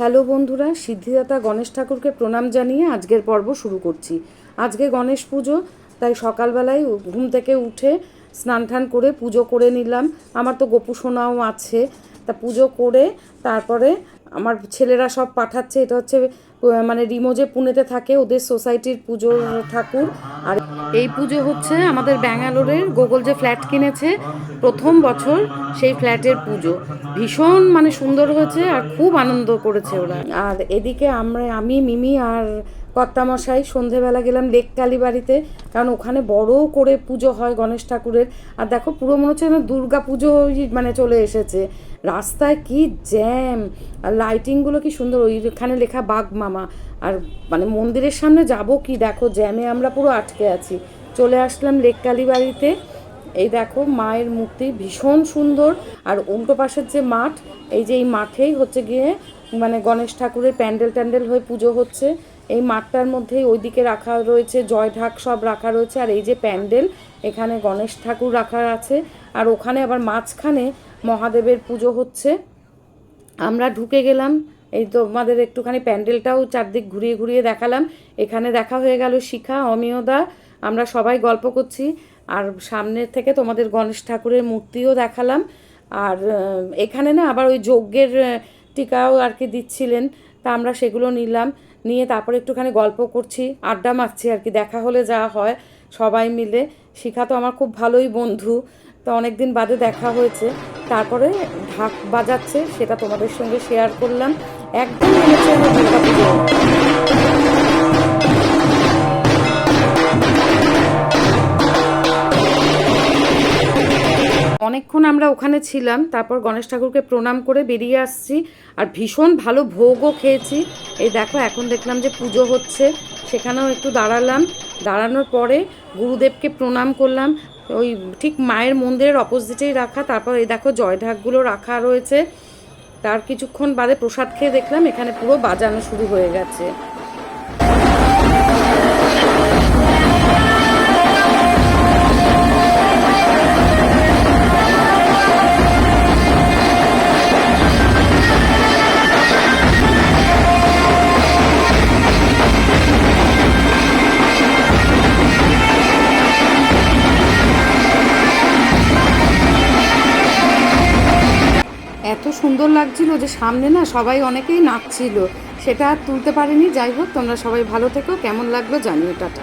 Hello বন্ধুরা, সিদ্ধিদাতা গণেশ ঠাকুরকে প্রণাম জানিয়ে আজকের পর্ব শুরু করছি। আজকে গণেশ পুজো, তাই সকালবেলায় ঘুম থেকে উঠে স্নান টান করে পুজো করে নিলাম। আমার তো গোপু সোনাও আছে। তা পুজো করে তারপরে আমার ছেলেরা সব পাঠাচ্ছে, এটা হচ্ছে মানে রিমো যে পুনেতে থাকে, ওদের সোসাইটির পুজোর ঠাকুর। আর এই পুজো হচ্ছে আমাদের ব্যাঙ্গালোরের, গোগল যে ফ্ল্যাট কিনেছে, প্রথম বছর সেই ফ্ল্যাটের পুজো। ভীষণ মানে সুন্দর হয়েছে আর খুব আনন্দ করেছে ওরা। আর এদিকে আমরা, আমি, মিমি আর কর্তামশাই, সন্ধেবেলা গেলাম লেক কালীবাড়িতে কারণ ওখানে বড় করে পুজো হয় গণেশ ঠাকুরের। আর দেখো, পুরো মনে হচ্ছে যেন দুর্গা পুজো মানে চলে এসেছে। রাস্তায় কি জ্যাম! আর লাইটিংগুলো কি সুন্দর, ওইখানে লেখা বাঘ মামা। আর মানে মন্দিরের সামনে যাব কি? দেখো, জ্যামে আমরা পুরো আটকে আছি। চলে আসলাম লেক কালীবাড়িতে এই দেখো, মায়ের মূর্তি ভীষণ সুন্দর। আর উল্টো পাশের যে মাঠ, এই যে এই মাঠেই হচ্ছে গিয়ে মানে গণেশ ঠাকুরের প্যান্ডেল ট্যান্ডেল হয়ে পুজো হচ্ছে। এই মাঠটার মধ্যেই ওইদিকে রাখা রয়েছে জয় ঢাক সব রাখা রয়েছে, আর এই যে প্যান্ডেল, এখানে গণেশ ঠাকুর রাখা আছে, আর ওখানে আবার মাঝখানে মহাদেবের পুজো হচ্ছে। আমরা ঢুকে গেলাম, এই তো আমাদের একটুখানি প্যান্ডেলটাও চারদিক ঘুরিয়ে ঘুরিয়ে দেখালাম। এখানে দেখা হয়ে গেল শিখা অমিয়দা আমরা সবাই গল্প করছি, আর সামনের থেকে তোমাদের গণেশ ঠাকুরের মূর্তিও দেখালাম। আর এখানে না আবার ওই যজ্ঞের টিকাও আর কি দিচ্ছিলেন। তা আমরা সেগুলো নিলাম, নিয়ে তারপরে একটুখানি গল্প করছি, আড্ডা মারছি আর কি, দেখা হলে যা হয়, সবাই মিলে। শিখা তো আমার খুব ভালোই বন্ধু, তো অনেক দিন বাদে দেখা হয়েছে। তারপরে ঢাক বাজাচ্ছে, সেটা তোমাদের সঙ্গে শেয়ার করলাম। একদম অনেকক্ষণ আমরা ওখানে ছিলাম, তারপর গণেশ ঠাকুরকে প্রণাম করে বেরিয়ে আসছি আর ভীষণ ভালো ভোগও খেয়েছি। এই দেখো, এখন দেখলাম যে পুজো হচ্ছে, সেখানেও একটু দাঁড়ালাম। দাঁড়ানোর পরে গুরুদেবকে প্রণাম করলাম। ওই ঠিক মায়ের মন্দিরের অপোজিটেই রাখা, তারপর এই দেখো জয়ঢাকগুলো রাখা রয়েছে। তার কিছুক্ষণ বাদে প্রসাদ খেয়ে দেখলাম, এখানে পুরো বাজানো শুরু হয়ে গেছে। এত সুন্দর লাগছিল যে সামনে না সবাই অনেকেই নাচছিল। সেটা আর তুলতে পারেনি। যাই হোক, তোমরা সবাই ভালো থেকো। কেমন লাগল জানিও, টাটা।